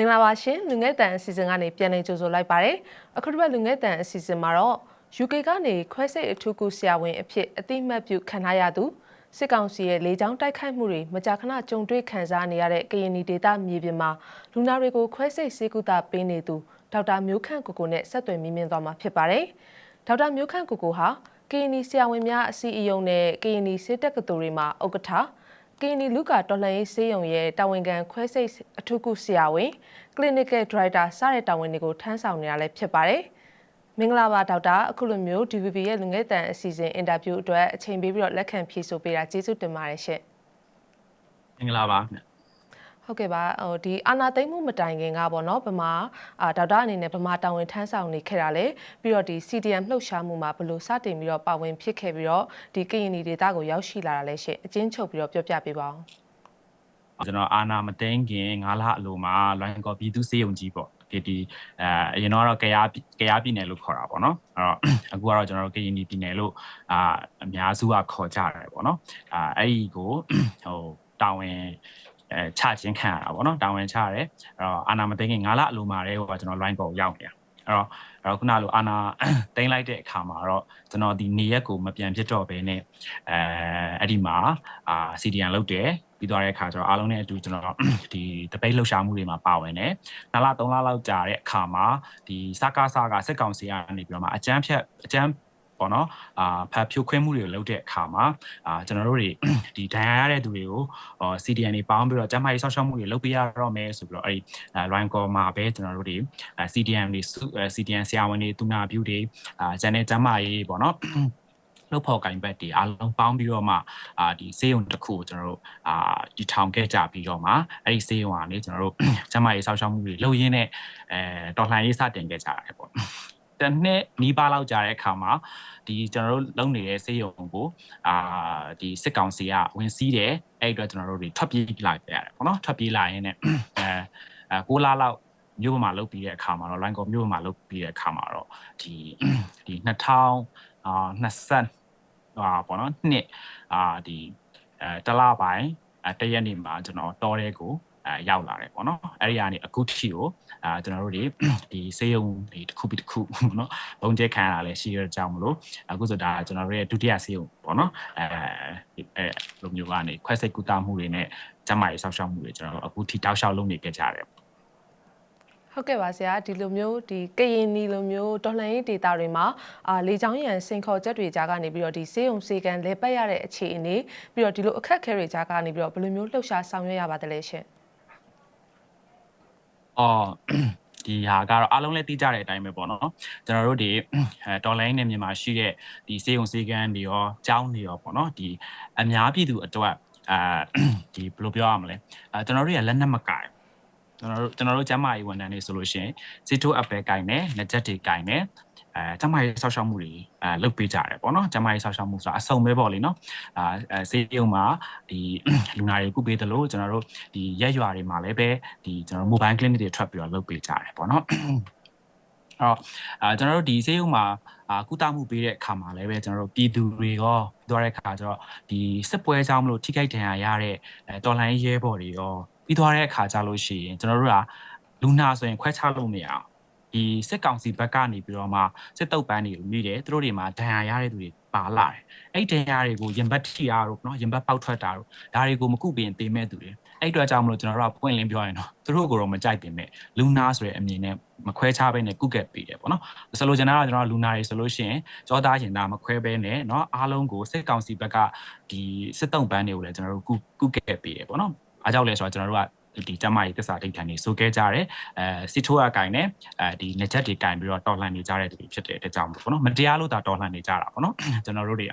မင်္ဂလာပါရှင်လူငယ်တန်အစီအစဉ်ကနေပြန်လည်ကြိုဆိုလိုက်ပါတယ်အခုတစ်ပတ်လူငယ်တန်အစီအစဉ်မှာတော့ UK ကနေခွဲစိတ်အထူးကုဆရာဝန်အဖြစ်အတိအမှတ်ပြုခံထားရသူစစ်ကောင်စီရဲ့လေကြောင်းတိုက်ခိုက်မှုတွေမကြာခဏကြုံတွေ့ခံစားနေရတဲ့ကရင်နီဒေသမြေပြင်မှာလူနာတွေကိုခွဲစိတ်ဆေးကုသပေးနေသူဒေါက်တာမျိုးခန့်ကိုကိုနဲ့ဆက်သွယ်မြင်းမြန်းသွားမှာဖြစ်ပါတယ်ဒေါက်တာမျိုးခန့်ကိုကိုဟာကရင်နီဆရာဝန်များအစည်းအရုံးနဲ့ကရင်နီစေတက္ကသိုလ်တွေမှာဥက္ကဋ္ဌ ကင်းနီလူကာတော်လှန်ရေးစေယုံရဲ့တာဝန်ခံခွဲစိတ်အထူးကုဆရာဝန် clinical director စတဲ့တာဝန်တွေကိုထမ်းဆောင်နေရလဲဖြစ်ပါတယ်။မင်္ဂလာပါဒေါက်တာအခုလိုမျိုး DVB ရဲ့လူငယ်တန်အစီအစဉ်အင်တာဗျူးအတွက်အချိန်ပေးပြီးတော့လက်ခံဖြေဆိုပေးတာကျေးဇူးတင်ပါတယ်ရှင့်မင်္ဂလာပါခင်ဗျ။ ဟုတ်ကဲ့ပါဟိုဒီအာနာသိမ့်မှုမတိုင်ခင်ကပေါ့နော်ဗမာအာဒေါက်တာအနေနဲ့ဗမာတာဝန်ထမ်းဆောင်နေခဲ့တာလေပြီးတော့ဒီ CDM လှုပ်ရှားမှုမှာဘယ်လိုစတင်ပြီးတော့ပါဝင်ဖြစ်ခဲ့ပြီးတော့ဒီကရင်နီဒေတာကိုရောက်ရှိလာတာလဲရှင့်အချင်းချုပ်ပြီးတော့ပြောပြပေးပါအောင်ကျွန်တော်အာနာမသိန်းခင်ငါးလအလိုမှာလွိုင်းကော်ပြည်သူစေယုံကြီးပေါ့ဒီဒီအဲအရင်တော့ကရားကရားပြည်နယ်လို့ခေါ်တာပေါ့နော်အဲ့တော့အခုကတော့ကျွန်တော်တို့ကရင်ပြည်နယ်လို့အာအများစုကခေါ်ကြတယ်ပေါ့နော်အာအဲ့ဒီကိုဟိုတာဝန် အဲချချင်းခံရတာပေါ့နော်တာဝန်ချရတယ်အဲ့တော့အာနာမသိန်းခင်ငါးလအလိုမှာတည်းဟိုကကျွန်တော်လွိုင်းကော်ရောက်နေတာအဲ့တော့အဲ့တော့ခုနလိုအာနာတိမ့်လိုက်တဲ့အခါမှာတော့ကျွန်တော်ဒီနေရက်ကိုမပြန်ဖြစ်တော့ဘဲနဲ့အဲအဲ့ဒီမှာအာ CDN လုပ်တယ်ပြီးသွားတဲ့အခါကျတော့အားလုံးနဲ့အတူကျွန်တော်ဒီတပိတ်လှုပ်ရှားမှုတွေမှာပါဝင်တယ်။နှစ်လသုံးလလောက်ကြာတဲ့အခါမှာဒီစကားစကားစစ်ကောင်စီကနေပြီးတော့မှအကြမ်းဖြတ်အကြမ်း ပေါ့နော်အာဖတ်ဖြိုခွင်းမှုတွေကိုလုပ်တဲ့အခါမှာအာကျွန်တော်တို့တွေဒီဒဏ်ရာရတဲ့သူတွေကိုဟော CDN တွေပေါင်းပြီးတော့ကျန်းမာရေးဆောက်ရှောက်မှုတွေလုပ်ပေးရတော့မယ်ဆိုပြီးတော့အဲ့ဒီ line call မှာပဲကျွန်တော်တို့တွေ CDN တွေ CDN ဆရာဝန်တွေသူနာပြုတွေအာကျန်တဲ့ကျန်းမာရေးပေါ့နော်လုပ်ဖို့ကင်ဘက်တွေအားလုံးပေါင်းပြီးတော့မှအာဒီစေယုံတစ်ခုကိုကျွန်တော်တို့အာဒီထောင်ခဲ့ကြပြီးတော့မှအဲ့ဒီစေယုံကနေကျွန်တော်တို့ကျမရေးဆောက်ရှောက်မှုတွေလုပ်ရင်းနဲ့အဲတော်လှန်ရေးစတင်ခဲ့ကြရတယ်ပေါ့ တနှစ်နီးပါးလောက်ကြာတဲ့အခါမှာဒီကျွန်တော်တို့လုံနေတဲ့စေယုံကိုအာဒီစစ်ကောင်စီကဝင်စီးတယ်အဲ့အတွက်ကျွန်တော်တို့တွေထွက်ပြေးလာကြရတယ်ပေါ့နော်ထွက်ပြေးလာရင်းနဲ့အဲအဲ6လလောက်မြို့ပေါ်မှာလုတ်ပြီးတဲ့အခါမှာတော့ line ကောမြို့ပေါ်မှာလုတ်ပြီးတဲ့အခါမှာတော့ဒီဒီ2000အာ20အာပေါ့နော်နှစ်အာဒီအဲတလပိုင်းအဲတရက်နေ့မှာကျွန်တော်တော်တဲ့ကို အဲရောက်လာတယ်ပေါ့နော်အဲ့ဒီကနေအခုထိကိုအာကျွန်တော်တို့တွေဒီစေယုံတွေတစ်ခုပြီးတစ်ခုပေါ့နော်ဘုံကျဲခံရတာလည်းရှိရကြအောင်မလို့အခုဆိုဒါကျွန်တော်တို့ရဲ့ဒုတိယစေယုံပေါ့နော်အဲအဲလိုမျိုးကနေခွဲစိတ်ကူတာမှုတွေနဲ့ကျမရေးဆောက်ရှောက်မှုတွေကျွန်တော်တို့အခုထိတောက်လျှောက်လုပ်နေကြကြတယ်ဟုတ်ကဲ့ပါဆရာဒီလိုမျိုးဒီကရင်နီလိုမျိုးတော်လှန်ရေးဒေတာတွေမှာအာလေချောင်းရံစင်ခေါ်ချက်တွေကြားကနေပြီးတော့ဒီစေယုံစေကန်လဲပတ်ရတဲ့အခြေအနေပြီးတော့ဒီလိုအခက်အခဲတွေကြားကနေပြီးတော့ဘယ်လိုမျိုးလှုပ်ရှားဆောင်ရွက်ရပါသလဲရှင် အော်ဒီဟာကတော့အားလုံးလည်းသိကြတဲ့အတိုင်းပဲပေါ့နော်ကျွန်တော်တို့ဒီအဲတော်လိုင်းနဲ့မြန်မာရှိတဲ့ဒီစေယုံစေကန်တွေရောကျောင်းတွေရောပေါ့နော်ဒီအများပြည်သူအတွက်အာဒီဘယ်လိုပြောရမလဲအဲကျွန်တော်တို့ရလက်နက်မကင်ကျွန်တော်တို့ကျွန်တော်တို့ကျမ်းမာရေးဝန်ထမ်းတွေဆိုလို့ရှိရင်စီတိုအပ်ပဲကင်တယ်လက်ချက်တွေကင်တယ် အဲကျမ်းမာရေးဆောက်ရှောက်မှုတွေအဲလုပ်ပေးကြတယ်ပေါ့နော်ကျမ်းမာရေးဆောက်ရှောက်မှုဆိုတာအစုံပဲပေါ့လေနော်အာစေယုံမှာဒီလူနာတွေကုပေးတယ်လို့ကျွန်တော်တို့ဒီရက်ရွာတွေမှာလည်းပဲဒီကျွန်တော်တို့ mobile clinic တွေထွက်ပြီးတော့လုပ်ပေးကြတယ်ပေါ့နော်အော်အာကျွန်တော်တို့ဒီစေယုံမှာအာကုသမှုပေးတဲ့အခါမှာလည်းပဲကျွန်တော်တို့ပြည်သူတွေရောပြောတဲ့အခါကျတော့ဒီစစ်ပွဲကြောင့်မလို့ထိခိုက်ဒဏ်ရာရတဲ့အဲတော်လိုင်းရဲဘော်တွေရောပြီးသွားတဲ့အခါကျလို့ရှိရင်ကျွန်တော်တို့ကလူနာဆိုရင်ခွဲခြားလို့မရအောင် ဒီစစ်ကောင်စီဘက်ကနေပြီးတော့မှစစ်တုပ်ပန်းတွေမိတယ်သူတို့တွေမှာဒဏ်ရာရတဲ့သူတွေပါလာတယ်အဲ့ဒဏ်ရာတွေကိုရင်ဘတ်ထိရတို့နော်ရင်ဘတ်ပေါက်ထွက်တာတို့ဒါတွေကိုမကုပင်တင်မဲ့သူတွေအဲ့အတွက်ကြောင့်မလို့ကျွန်တော်တို့ကပွင့်လင်းပြောရင်တော့သူတို့ကိုတော့မကြိုက်တင်မဲ့လူနာဆိုတဲ့အမြင်နဲ့မခွဲခြားဘဲနဲ့ကုကက်ပေးတယ်ပေါ့နော်ဆိုလိုချင်တာကကျွန်တော်လူနာတွေဆိုလို့ရှိရင်ကြောသားရင်သားမခွဲဘဲနဲ့เนาะအားလုံးကိုစစ်ကောင်စီဘက်ကဒီစစ်တုံးပန်းတွေကိုလည်းကျွန်တော်တို့ကုကုကက်ပေးတယ်ပေါ့နော်အားကြောင့်လဲဆိုတော့ကျွန်တော်တို့က ဒီကျမကြီးသစ္စာဒိဋ္ဌာန်တွေစိုးခဲ့ကြတယ်အဲစစ်ထိုးအကင်နဲ့အဲဒီနေချက်တွေကင်ပြီးတော့တော်လှန်နေကြတဲ့သူတွေဖြစ်တဲ့အတွက်ကြောင့်ပေါ့နော်မတရားလို့သာတော်လှန်နေကြတာပေါ့နော်ကျွန်တော်တို့တွေက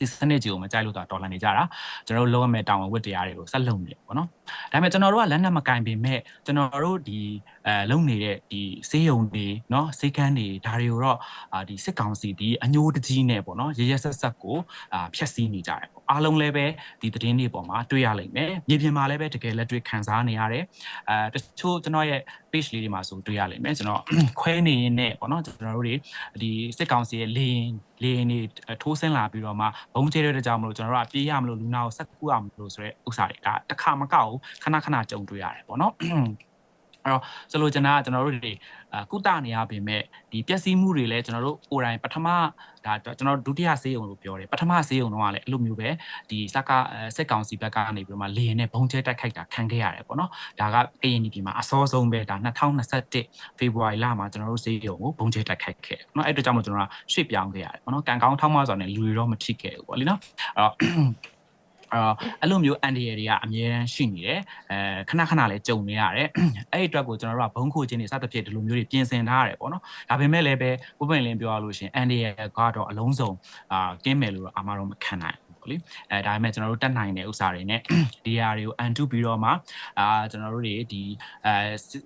ဒီစနစ်ကြီးကိုမကြိုက်လို့သာတော်လှန်နေကြတာကျွန်တော်တို့လုံးဝမဲ့တောင်းဝတ်တရားတွေကိုဆက်လုပ်နေပေါ့နော်ဒါပေမဲ့ကျွန်တော်တို့ကလက်နက်မကင်ပေမဲ့ကျွန်တော်တို့ဒီအဲလုံနေတဲ့ဒီစေးရုံတွေเนาะစေးကန်းတွေဒါတွေကိုတော့အာဒီစစ်ကောင်စီဒီအညိုးတကြီးနဲ့ပေါ့နော်ရရဆက်ဆက်ကိုအာဖျက်ဆီးနေကြတယ်ပေါ့အားလုံးလည်းပဲဒီသတင်းတွေပေါ်မှာတွေ့ရလိမ့်မယ်မြေပြင်မှာလည်းပဲတကယ်လက်တွေ့ခံစားနေရတယ်အဲတချို့ကျွန်တော်ရဲ့ page လေးတွေမှာဆိုတွေ့ရလိမ့်မယ်ကျွန်တော်ခွဲနေရင်းနဲ့ပေါ့နော်ကျွန်တော်တို့တွေဒီစစ်ကောင်စီရဲ့လေရင်လေရင်တွေထိုးဆင်းလာပြီးတော့မှဘုံကျဲတဲ့ကြောင့်မလို့ကျွန်တော်တို့ကပြေးရမလို့လူနာကိုဆက်ကူရမလို့ဆိုရဲဥစ္စာတွေကတခါမကောက်ဘူးခဏခဏကြုံတွေ့ရတယ်ပေါ့နော် အဲ့တော့ဆိုလိုချင်တာကကျွန်တော်တို့တွေအာကုသနေရပေမဲ့ဒီပျက်စီးမှုတွေလည်းကျွန်တော်တို့ကိုယ်တိုင်ပထမဒါကျွန်တော်ဒုတိယဆေးရုံလို့ပြောတယ်ပထမဆေးရုံတော့ကလည်းအဲ့လိုမျိုးပဲဒီစက်ကစက်ကောင်စီဘက်ကနေပြီးတော့မှလေရင်နဲ့ဘုံကျဲတိုက်ခိုက်တာခံခဲ့ရတယ်ပေါ့နော်ဒါကကရင်ပြည်မှာအစောဆုံးပဲဒါ2021ဖေဖော်ဝါရီလမှာကျွန်တော်တို့ဆေးရုံကိုဘုံကျဲတိုက်ခိုက်ခဲ့တယ်နော်အဲ့အတွက်ကြောင့်မို့ကျွန်တော်ကရွှေ့ပြောင်းခဲ့ရတယ်ပေါ့နော်ကံကောင်းထောက်မဆိုတဲ့လူတွေတော့မထိခဲ့ဘူးပေါ့လीနော်အဲ့တော့ အော်အဲ့လိုမျိုးအန်ဒီရတွေကအများအားရှိနေတယ်အဲခဏခဏလည်းကြုံနေရတယ်အဲ့ဒီအတွက်ကိုကျွန်တော်တို့ကဘုံခိုခြင်းတွေစသဖြင့်ဒီလိုမျိုးတွေပြင်ဆင်ထားရတယ်ပေါ့နော်ဒါပေမဲ့လည်းပဲဥပပင်လင်းပြောရလို့ရှိရင်အန်ဒီရကတော့အလုံးစုံအာကင်းမယ်လို့တော့အာမတော့မခံနိုင်ဘူးပေါ့လေအဲဒါပေမဲ့ကျွန်တော်တို့တက်နိုင်တဲ့ဥစ္စာတွေနဲ့ဒီဟာတွေကိုအန်တုပြီးတော့မှအာကျွန်တော်တို့တွေဒီအဲ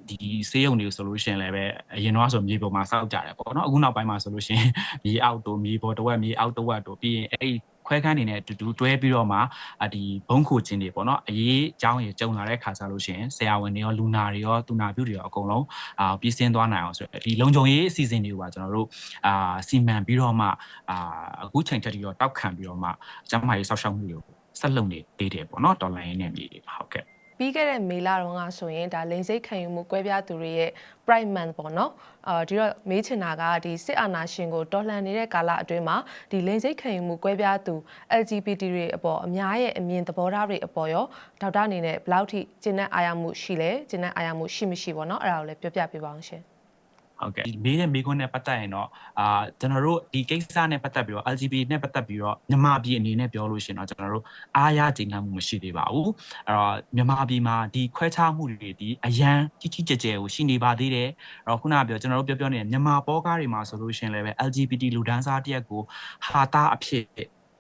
ဒီဆေးရုံတွေဆိုလို့ရှိရင်လည်းပဲအရင်တော့ဆိုမြေပေါ်မှာစောက်ကြတယ်ပေါ့နော်အခုနောက်ပိုင်းမှာဆိုလို့ရှိရင်မြေအောက်တို့မြေပေါ်တစ်ဝက်မြေအောက်တစ်ဝက်တို့ပြီးရင်အဲ့ ခွဲခန်းနေနဲ့အတူတူတွဲပြီးတော့မှအဒီဘုံခိုခြင်းတွေပေါ့နော်အရေးအကြောင်းရေကြုံလာတဲ့ခါကျလို့ရှိရင်ဆရာဝန်တွေရောလူနာတွေရောသူနာပြုတွေရောအကုန်လုံးအာပြည့်စင်သွားနိုင်အောင်ဆိုဒီလုံခြုံရေးအစီအစဉ်တွေကိုပါကျွန်တော်တို့အာစီမံပြီးတော့မှအာအခုချိန်ထက်ပြီးတော့တောက်ခံပြီးတော့မှကျန်းမာရေးစောင့်ရှောက်မှုတွေကိုဆက်လုပ်နေသေးတယ်ပေါ့နော်တော်လိုင်းနဲ့မြေတွေဟုတ်ကဲ့ ပြီးခဲ့တဲ့မေလတုန်းကဆိုရင်ဒါလိန်စိတ်ခံယူမှုကွဲပြားသူတွေရဲ့ Pride Month ပေါ့နော်အာဒီတော့မေးချင်တာကဒီစစ်အာဏာရှင်ကိုတော်လှန်နေတဲ့ကာလအတွင်းမှာဒီလိန်စိတ်ခံယူမှုကွဲပြားသူ LGBT တွေအပေါ်အများရဲ့အမြင်သဘောထားတွေအပေါ်ရောဒေါက်တာအနေနဲ့ဘယ်လောက်ထိကျင့်တဲ့အာရမှုရှိလဲကျင့်တဲ့အာရမှုရှိမရှိပေါ့နော်အဲ့ဒါကိုလည်းပြောပြပေးပါအောင်ရှင် ဟုတ်ကဲ့ဒီမေးတဲ့မေးခွန်းနဲ့ပတ်သက်ရင်တော့အာကျွန်တော်တို့ဒီကိစ္စနဲ့ပတ်သက်ပြီးတော့ LGBT နဲ့ပတ်သက်ပြီးတော့မြန်မာပြည်အနေနဲ့ပြောလို့ရှိရင်တော့ကျွန်တော်တို့အားရကျေနပ်မှုမရှိသေးပါဘူးအဲ့တော့မြန်မာပြည်မှာဒီခွဲခြားမှုတွေဒီအရန်ကြီးကြီးကျယ်ကျယ်ကိုရှိနေပါသေးတယ်အဲ့တော့ခုနကပြောကျွန်တော်တို့ပြောပြောနေတဲ့မြန်မာပေါ်ကားတွေမှာဆိုလို့ရှိရင်လည်းပဲ LGBT လူဒန်းစားတရက်ကိုဟာတာအဖြစ်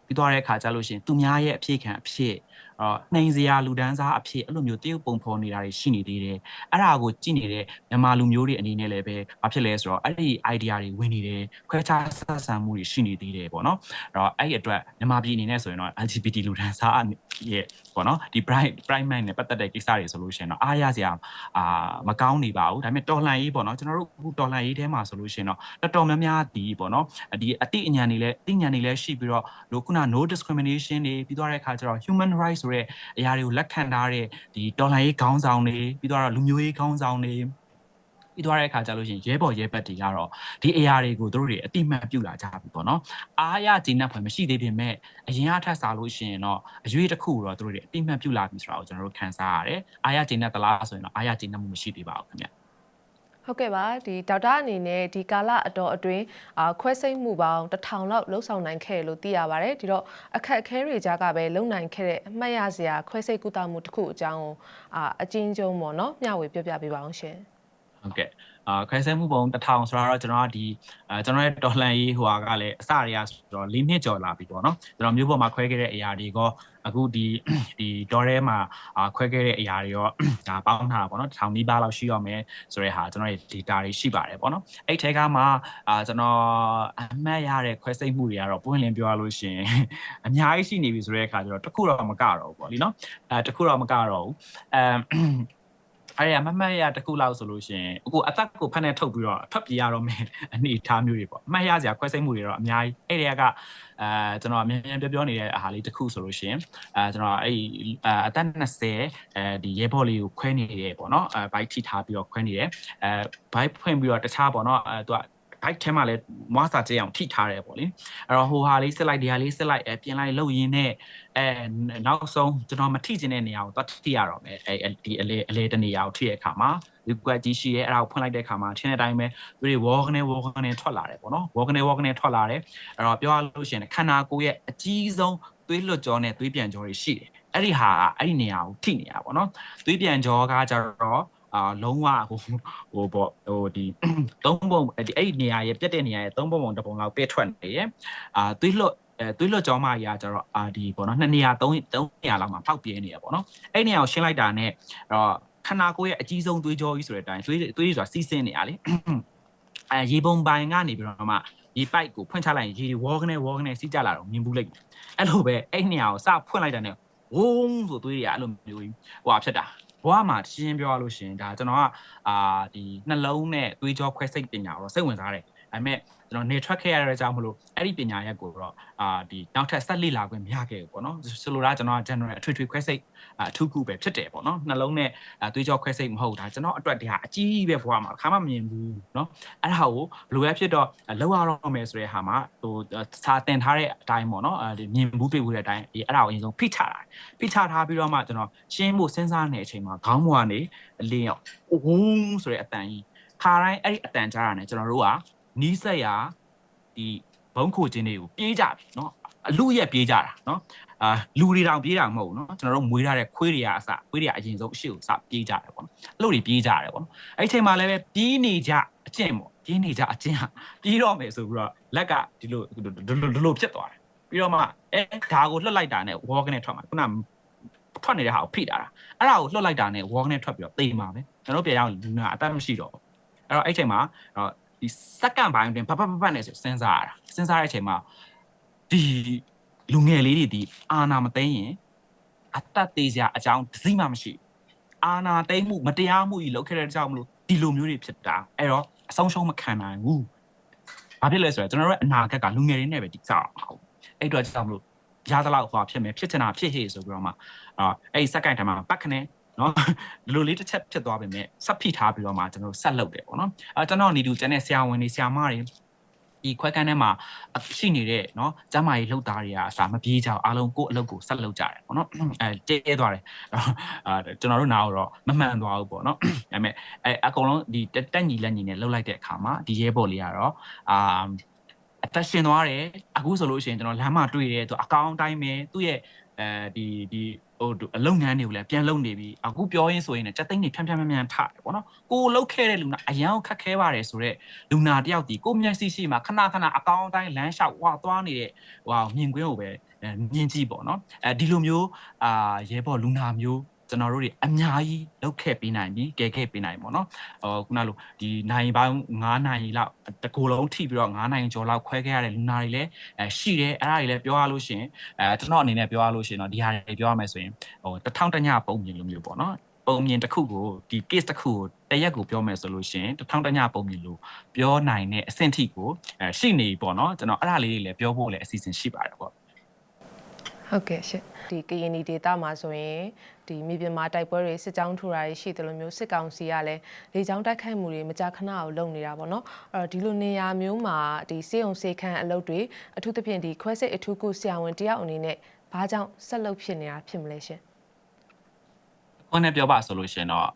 ပြီးသွားတဲ့အခါကျလို့ရှိရင်သူများရဲ့အဖြစ်ခံအဖြစ် အော်နှိမ်စရာလူဒန်းစားအဖြစ်အဲ့လိုမျိုးတရုပ်ပုံဖော်နေတာတွေရှိနေသေးတယ်အဲ့ဒါကိုကြည့်နေတဲ့မြန်မာလူမျိုးတွေအနေနဲ့လည်းပဲဘာဖြစ်လဲဆိုတော့အဲ့ဒီ idea တွေဝင်နေတယ်ခွဲခြားဆက်ဆံမှုတွေရှိနေသေးတယ်ပေါ့နော်အဲ့တော့အဲ့ဒီအတွက်မြန်မာပြည်အနေနဲ့ဆိုရင်တော့ LGBT လူဒန်းစားရဲ့ပေါ့နော်ဒီ bright bright mind နဲ့ပတ်သက်တဲ့ကိစ္စတွေဆိုလို့ရှိရင်တော့အားရစရာအာမကောင်းနေပါဘူးဒါပေမဲ့တော်လှန်ရေးပေါ့နော်ကျွန်တော်တို့အခုတော်လှန်ရေးထဲမှာဆိုလို့ရှိရင်တော့တော်တော်များများဒီပေါ့နော်ဒီအတိအဉာဏ်တွေလည်းအတိအဉာဏ်တွေလည်းရှိပြီးတော့လို့ခုန no discrimination တွေပြီးသွားတဲ့အခါကျတော့ human rights ဆိုတဲ့အရာတွေကိုလက်ခံထားတဲ့ဒီတော်လှန်ရေးခေါင်းဆောင်တွေပြီးတော့လူမျိုးရေးခေါင်းဆောင်တွေပြီးသွားတဲ့အခါကျလို့ရှိရင်ရဲဘော်ရဲဘက်တွေကတော့ဒီအရာတွေကိုတို့တွေအတိမတ်ပြုလာကြပြီပေါ့နော်အားရကျဉ်းဖွယ်မရှိသေးပေမဲ့အရင်အထက်စားလို့ရှိရင်တော့အရွေးတစ်ခုတော့တို့တွေအတိမတ်ပြုလာပြီဆိုတာကိုကျွန်တော်တို့ခံစားရတယ်အားရကျဉ်းတဲ့သလားဆိုရင်တော့အားရကျဉ်းမှုမရှိသေးပါဘူးခင်ဗျ ဟုတ်ကဲ့ပါဒီဒေါက်တာအနေနဲ့ဒီကာလအတော်အတွင်းအာခွဲစိတ်မှုပေါင်းတစ်ထောင်လောက်လှုပ်ဆောင်နိုင်ခဲ့လို့သိရပါတယ်ဒီတော့အခက်အခဲတွေကြားကပဲလုံနိုင်ခဲ့တဲ့အမှတ်ရစရာခွဲစိတ်ကုသမှုတစ်ခုအကြောင်းကိုအာအချင်းချင်းပေါ့နော်မျှဝေပြောပြပေးပါအောင်ရှင် ဟုတ်ကဲ့အာခွဲဆဲမှုပုံတစ်ထောင်ဆိုတော့ကျွန်တော်ကဒီအဲကျွန်တော်ရဲ့ဒေါ်လန်ရေးဟိုဟာကလည်းအစတွေကဆိုတော့၄နှစ်ကျော်လာပြီပေါ့နော်ကျွန်တော်မျိုးပေါ်မှာခွဲခဲ့တဲ့အရာတွေကအခုဒီဒီဒေါ်ရဲမှာအာခွဲခဲ့တဲ့အရာတွေရောဒါပေါင်းထားတာပေါ့နော်တစ်ထောင်နီးပါးလောက်ရှိရမယ်ဆိုတဲ့ဟာကျွန်တော်ရဲ့ data တွေရှိပါတယ်ပေါ့နော်အဲ့ထဲကမှအာကျွန်တော်အမှတ်ရတဲ့ခွဲစိတ်မှုတွေကတော့ပွင့်လင်းပြောရလို့ရှိရင်အများကြီးရှိနေပြီဆိုတဲ့အခါကျတော့တခုတော့မကတော့ဘူးပေါ့လीနော်အဲတခုတော့မကတော့ဘူးအဲ အဲ့ရမမတ်ရတခုလောက်ဆိုလို့ရှိရင်အခုအသက်ကိုဖက်နဲ့ထုတ်ပြီးတော့ထွက်ပြေးရတော့မယ်အနေအထားမျိုးတွေပေါ့အမှတ်ရစရာခွဲစိတ်မှုတွေတော့အများကြီးအဲ့ဒီကအဲကျွန်တော်အမြင်မြန်ပြောပြောနေတဲ့အားလေးတခုဆိုလို့ရှိရင်အဲကျွန်တော်အဲ့အသက်20အဲဒီရဲဘော်လေးကိုခွဲနေတယ်ပေါ့နော်အဲဘိုက်ထိထားပြီးတော့ခွဲနေတယ်အဲဘိုက်ဖွင့်ပြီးတော့တခြားပေါ့နော်အဲသူက bike ထဲမှာလည်းမွားစာကျအောင်ထိထားတယ်ပေါ့လေအဲ့တော့ဟိုဟာလေးစစ်လိုက်ဒီဟာလေးစစ်လိုက်အဲပြင်လိုက်လှုပ်ရင်းနဲ့အဲနောက်ဆုံးကျွန်တော်မထိကျင်တဲ့နေရာကိုသွားထိရတော့မယ်အဲဒီအလေအလေတနေရာကိုထိတဲ့အခါမှာဒီကွက်ကြီးရှိရဲအဲ့ဒါကိုဖွင့်လိုက်တဲ့အခါမှာထင်းတဲ့အတိုင်းပဲသူတွေ walk နဲ့ walk နဲ့ထွက်လာတယ်ပေါ့နော် walk နဲ့ walk နဲ့ထွက်လာတယ်အဲ့တော့ပြောရလို့ရှိရင်ခန္ဓာကိုယ်ရဲ့အကြီးဆုံးသွေးလွတ်ကြောနဲ့သွေးပြန်ကြောတွေရှိတယ်အဲ့ဒီဟာအဲ့ဒီနေရာကိုထိနေတာပေါ့နော်သွေးပြန်ကြောကကြတော့ အာလုံးဝဟိုဟိုပေါ့ဟိုဒီသုံးပုံဒီအဲ့ဒီနေရာရဲ့ပြတ်တဲ့နေရာရဲ့သုံးပုံပုံတစ်ပုံလောက်ပြည့်ထွက်နေရဲ့အာသွေးလွတ်အဲသွေးလွတ်ကြောင်းမကြီးကကျတော့အာဒီပေါ့နော်နှစ်နေရာသုံးသုံးနေရာလောက်မှာဖောက်ပြဲနေရပေါ့နော်အဲ့နေရာကိုရှင်းလိုက်တာနဲ့အဲ့တော့ခန္ဓာကိုယ်ရဲ့အကြီးဆုံးသွေးကြောကြီးဆိုတဲ့အတိုင်းသွေးသွေးဆိုတာစီးဆင်းနေရလေအဲရေပုံပိုင်ကနေပြီးတော့မှရေပိုက်ကိုဖွင့်ချလိုက်ရင်ရေဝေါကနေဝေါကနေစီးကြလာတော့မြင်ဘူးလိုက်အဲ့လိုပဲအဲ့နေရာကိုစဖွင့်လိုက်တာနဲ့ဝုန်းဆိုသွေးတွေကအဲ့လိုမျိုးကြီးဟိုဟာဖြစ်တာ ဘဝမှာရှင်းပြောရလို့ရှိရင်ဒါကျွန်တော်ကအာဒီနှလုံးနဲ့သွေးကြောခွဲစိတ်ပညာကိုစိတ်ဝင်စားတယ်ဒါပေမဲ့ ကျွန်တော်နေထွက်ခဲ့ရတဲ့အကြောင်းမလို့အဲ့ဒီပညာရက်ကိုတော့အာဒီနောက်ထပ်ဆက်လေ့လာခွင့်မရခဲ့ဘူးပေါ့နော်ဆိုလိုတာကျွန်တော် general အထွေထွေခွဲစိတ်အထူးခုပဲဖြစ်တယ်ပေါ့နော်နှလုံးနဲ့သွေးကြောခွဲစိတ်မဟုတ်တာကျွန်တော်အတွက်ဒီဟာအကြီးကြီးပဲဘဝမှာတစ်ခါမှမမြင်ဘူးနော်အဲ့ဒါကိုဘယ်လိုပဲဖြစ်တော့လောက်ရတော့မယ်ဆိုတဲ့ဟာမှာဟိုစာတင်ထားတဲ့အတိုင်းပေါ့နော်ဒီမြင်ဘူးတွေ့ဘူးတဲ့အတိုင်းဒီအဲ့ဒါကိုအရင်ဆုံးဖိချတာဖိချထားပြီးတော့မှကျွန်တော်ရှင်းဖို့စဉ်းစားနေတဲ့အချိန်မှာခေါင်းမွားနေအလင်းရောက်ဝူးဆိုတဲ့အတန်ကြီးခါတိုင်းအဲ့ဒီအတန်ကြားတာနဲ့ကျွန်တော်တို့က နီးစက်ရာဒီဘုံခိုခြင်းတွေကိုပြေးကြပြီเนาะအလူရက်ပြေးကြတာเนาะအာလူတွေတောင်ပြေးတာမဟုတ်ဘူးเนาะကျွန်တော်တို့မွေးထားတဲ့ခွေးတွေကအစခွေးတွေကအရင်ဆုံးအရှိကိုစပြေးကြတယ်ပေါ့နော်အလုပ်တွေပြေးကြတယ်ပေါ့နော်အဲ့ဒီအချိန်မှာလည်းပဲပြေးနေကြအကျင့်ပေါ့ပြေးနေကြအကျင့်ဟာပြေးတော့မယ်ဆိုပြီးတော့လက်ကဒီလိုဒီလိုဒီလိုဖြစ်သွားတယ်ပြီးတော့မှအဲဒါကိုလွတ်လိုက်တာနဲ့ walk နဲ့ထွက်မှာခုနထွက်နေတဲ့ဟာကိုဖိတာတာအဲ့ဒါကိုလွတ်လိုက်တာနဲ့ walk နဲ့ထွက်ပြီးတော့တေးမှာပဲကျွန်တော်ပြန်ရောက်လူနာအသက်မရှိတော့အဲ့တော့အဲ့ချိန်မှာ ဒီစက္ကန့်ပိုင်းတွင်ဖဖဖဖနဲ့စဉ်းစားရတာစဉ်းစားတဲ့အချိန်မှာဒီလူငယ်လေးတွေဒီအာနာမသိရင်အတတ်သေးစရာအကြောင်းတစ်စိမှမရှိအာနာသိမှုမတရားမှုကြီးလုပ်ခဲ့တဲ့အကြောင်းမလို့ဒီလိုမျိုးတွေဖြစ်တာအဲ့တော့အဆုံးရှုံးမခံနိုင်ဘူးဘာဖြစ်လဲဆိုတော့ကျွန်တော်တို့အနာဂတ်ကလူငယ်တွေနဲ့ပဲတိကျအောင်ဟုတ်အဲ့တော့ကြောင့်မလို့ရသလောက်ဟောဖြစ်မယ်ဖြစ်ချင်တာဖြစ်ဟေ့ဆိုပြီးတော့မှအာအဲ့ဒီစက္ကန့်တိုင်းမှာပတ်ခနဲ့ နော်ဒီလိုလေးတစ်ချက်ဖြစ်သွားပြီမဲ့ဆက်ဖိထားပြီးတော့မှကျွန်တော်ဆက်လုပ်တယ်ပေါ့နော်အဲကျွန်တော်နေတူကျန်တဲ့ဆရာဝန်တွေဆရာမတွေဒီခွဲကန်းထဲမှာရှိနေတဲ့เนาะကျမ်းမာရေးလှုပ်သားတွေကအစာမပြေးကြအောင်အားလုံးကိုယ့်အလုပ်ကိုဆက်လုပ်ကြတယ်ပေါ့နော်အဲကျဲသွားတယ်အာကျွန်တော်တို့နားတော့မမှန်သွားဘူးပေါ့နော်ဒါပေမဲ့အဲအကုန်လုံးဒီတက်ညီလက်ညီနဲ့လှုပ်လိုက်တဲ့အခါမှာဒီရဲဘော်လေးကတော့အာအသက်ရှင်သွားတယ်အခုဆိုလို့ရှိရင်ကျွန်တော်လမ်းမှာတွေ့တယ်သူအကောင့်တိုင်းပဲသူ့ရဲ့အဲဒီဒီ ဟိုအလုပ်ငန်းတွေကိုလည်းပြန်လုပ်နေပြီအခုပြောရင်းဆိုရင်လည်းစက်သိန်းတွေဖြန်းဖြန်းဖြန်းဖြန်းထားတယ်ပေါ့နော်ကိုလုပ်ခဲ့တဲ့လူနာအရန်ခက်ခဲပါတယ်ဆိုတော့လူနာတယောက်ဒီကိုမျက်စိရှိမှာခဏခဏအကောင့်တိုင်းလမ်းလျှောက်ဝါသွားနေတဲ့ဟိုမြင်ကွင်းကိုပဲမြင်ကြည့်ပေါ့နော်အဲဒီလိုမျိုးအာရဲဘော်လူနာမျိုး ကျွန်တော်တို့တွေအများကြီးလောက်ခဲ့ပေးနိုင်ပြီကဲခဲ့ပေးနိုင်ပေါ့နော်ဟိုခုနလိုဒီနိုင်ပေါင်း9နိုင်လောက်တကူလုံးထိပြီးတော့9နိုင်ကျော်လောက်ခွဲခဲ့ရတဲ့လူနာတွေလည်းအဲရှိတယ်အဲ့ဒါတွေလည်းပြောရလို့ရှိရင်အဲကျွန်တော်အနေနဲ့ပြောရလို့ရှိရင်တော့ဒီဟာတွေပြောရမယ်ဆိုရင်ဟိုတထောင်တညပုံမြင်လိုမျိုးပေါ့နော်ပုံမြင်တစ်ခုကိုဒီ case တစ်ခုကိုတရက်ကိုပြောမယ်ဆိုလို့ရှိရင်တထောင်တညပုံမြင်လို့ပြောနိုင်တဲ့အဆင့်ထိကိုအဲရှိနေပေါ့နော်ကျွန်တော်အဲ့ဒါလေးတွေလည်းပြောဖို့လည်းအစီအစဉ်ရှိပါတယ်ပေါ့ဟုတ်ကဲ့ရှင့်ဒီကရင်နီဒေတာမှာဆိုရင် ဒီမြေပြင်မှာတိုက်ပွဲတွေစစ်ကြောင်းထူတာတွေရှိတယ်လို့မျိုးစစ်ကောင်စီကလည်းလေကြောင်းတိုက်ခိုက်မှုတွေမကြာခဏအောင်လုပ်နေတာပေါ့နော်အဲ့တော့ဒီလိုနေရာမျိုးမှာဒီစေုံစေခန်းအလုပ်တွေအထူးသဖြင့်ဒီခွဲစိတ်အထူးကုဆရာဝန်တယောက်အနေနဲ့ဘာကြောင့်ဆက်လုပ်ဖြစ်နေတာဖြစ်မလဲရှင်ခုနကပြောပါဆိုလို့ရှိရင်တော့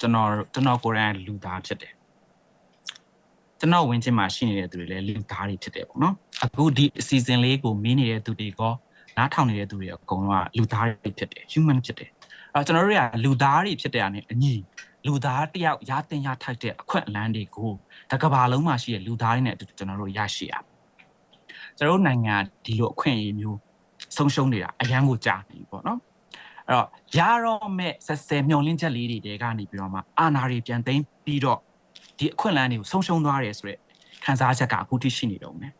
ကျွန်တော်ကျွန်တော်ကိုယ်တိုင်လူသားဖြစ်တယ်ကျွန်တော်ဝင်ချင်းမှာရှိနေတဲ့သူတွေလည်းလူသားတွေဖြစ်တယ်ပေါ့နော်အခုဒီအစီအစဉ်လေးကိုမင်းနေတဲ့သူတွေက နားထောင်နေတဲ့သူတွေအကုန်လုံးကလူသားတွေဖြစ်တယ် human ဖြစ်တယ်အဲကျွန်တော်တို့ကလူသားတွေဖြစ်တဲ့အနေအညီလူသားတယောက်ရတင်ရထိုက်တဲ့အခွင့်အလမ်းတွေကိုတကဘာလုံးမှာရှိတဲ့လူသားတွေနဲ့အတူကျွန်တော်တို့ရရှိရကျွန်တော်တို့နိုင်ငံဒီလိုအခွင့်အရေးမျိုးဆုံးရှုံးနေတာအရန်ကိုကြာနေပြီပေါ့နော်အဲ့တော့ရတော့မဲ့ဆက်ဆဲမျောလင်းချက်လေးတွေကနေပြီးတော့မှအာဏာတွေပြန်သိမ်းပြီးတော့ဒီအခွင့်အလမ်းတွေကိုဆုံးရှုံးသွားတယ်ဆိုရက်ခံစားချက်ကအခုထိရှိနေတော့မယ်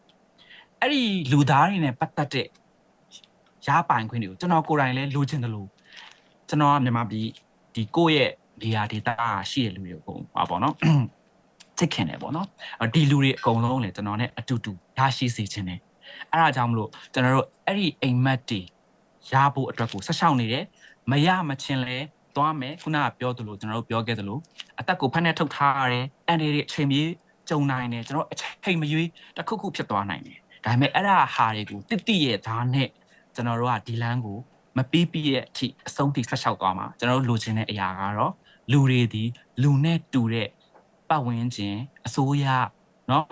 အဲ့ဒီလူသားတွေနဲ့ပတ်သက်တဲ့ ရပိုင်ခွင့်တွေကိုကျွန်တော်ကိုယ်တိုင်လည်းလိုချင်တယ်လို့ကျွန်တော်ကမြန်မာပြည်ဒီကိုယ့်ရဲ့နေရာဒေသရှိတဲ့လူတွေအကုန်ပါပေါ့နော်ချစ်ခင်တယ်ပေါ့နော်ဒီလူတွေအကုန်လုံးလည်းကျွန်တော်နဲ့အတူတူရရှိစေချင်တယ်အဲ့ဒါကြောင့်မလို့ကျွန်တော်တို့အဲ့ဒီအိမ်မက်တွေရဖို့အတွက်ကိုဆက်ရှောင်နေတယ်မရမချင်းလဲသွားမယ်ခုနကပြောသလိုကျွန်တော်တို့ပြောခဲ့သလိုအသက်ကိုဖက်နဲ့ထုတ်ထားရတယ်အန်ဒီတွေအချိန်ကြီးကြုံနိုင်တယ်ကျွန်တော်အချိန်မရွေးတစ်ခုခုဖြစ်သွားနိုင်တယ်ဒါပေမဲ့အဲ့ဒါဟာတွေကိုတိတိရဲ့သားနဲ့ ကျွန်တော်တို့ကဒီလမ်းကိုမပြီးပြည့်ရဲ့အထိအဆုံးထိဆက်လျှောက်သွားမှာကျွန်တော်တို့လိုချင်တဲ့အရာကတော့လူတွေဒီလူနဲ့တူတဲ့ပတ်ဝန်းကျင်အစိုးရเนาะ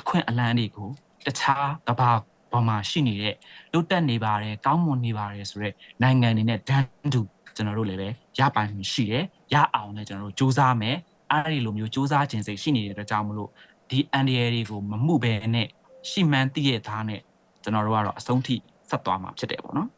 အခွင့်အလမ်းတွေကိုတခြားကဘာပေါ်မှာရှိနေတဲ့လွတ်တက်နေပါတယ်ကောင်းမွန်နေပါတယ်ဆိုတော့နိုင်ငံတွေနဲ့ဒန်းတူကျွန်တော်တို့လည်းပဲရပိုင်ရှိတယ်ရအောင်လည်းကျွန်တော်တို့စူးစမ်းမယ်အဲ့ဒီလိုမျိုးစူးစမ်းခြင်းစိတ်ရှိနေတဲ့အတွက်ကြောင့်မလို့ဒီအန်ဒီရတွေကိုမမှုပဲနဲ့ရှိမှန်းသိရသားနဲ့ကျွန်တော်တို့ကတော့အဆုံးထိ ဆက်သွားမှာဖြစ်တယ်ပေါ့နော်